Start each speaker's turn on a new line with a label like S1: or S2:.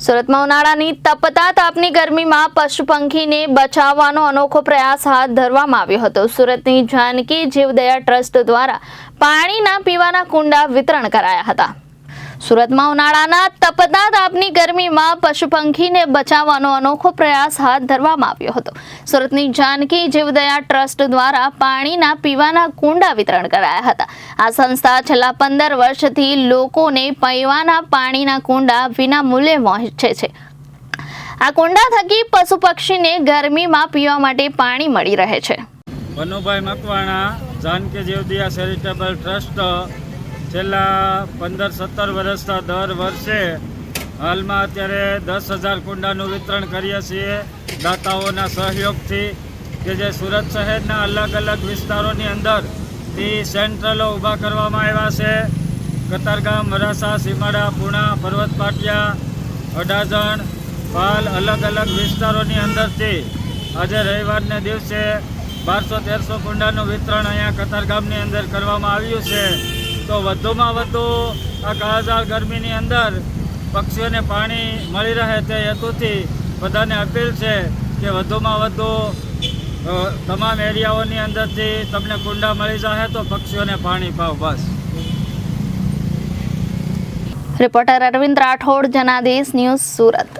S1: સુરતમાં ઉનાળાની તપતા તાપની ગરમીમાં પશુ પંખીને બચાવવાનો અનોખો પ્રયાસ હાથ ધરવામાં આવ્યો હતો. સુરતની જાનકી જીવદયા ટ્રસ્ટ દ્વારા પાણીના પીવાના કુંડા વિતરણ કરાયા હતા. સુરતમાં ઉનાળાના તપતા તાપની પશુપંખીને પશુ પંખીને બચાવવાનો અનોખો પ્રયાસ હાથ ધરવામાં આવ્યો હતો. સુરતની જાનકી જીવદયા ટ્રસ્ટ દ્વારા પાણીના પીવાના કુંડા વિતરણ કરાયા હતા. આ સંસ્થા છેલ્લા પંદર વર્ષથી લોકોને પીવાના પાણીના કુંડા વિના મૂલ્યે પહોંચે છે. આ કુંડા થકી પશુ પક્ષીને ગરમીમાં પીવા માટે પાણી મળી રહે છે.
S2: મનુભાઈ મકવાણા, જાનકી જીવદયા ચેરિટેબલ ટ્રસ્ટ, છેલ્લા પંદર સત્તર વર્ષના દર વર્ષે હાલમાં અત્યારે દસ હજાર કુંડાનું વિતરણ કરીએ છીએ દાતાઓના સહયોગથી કે જે સુરત શહેરના અલગ અલગ વિસ્તારોની અંદરથી સેન્ટ્રલો ઊભા કરવામાં આવ્યા છે. કતારગામ વરાસા સીમાડા, પૂણા, પર્વત પાટિયા, અડાજણ, પાલ અલગ અલગ વિસ્તારોની અંદરથી આજે રવિવારને દિવસે બારસો તેરસો કુંડાનું વિતરણ અહીંયા કતારગામની અંદર કરવામાં આવ્યું છે. તો વધુમાં વધુ આ કાળઝાળ ગરમીની અંદર પક્ષીઓને પાણી મળી રહે તે હેતુથી બધાને અપીલ છે કે વધુમાં વધુ તમામ એરિયાઓની અંદરથી તમને કુંડા મળી જશે તો પક્ષીઓને પાણી પાવ, બસ.
S1: Reporter Arvind Rathod, Janadesh news Surat.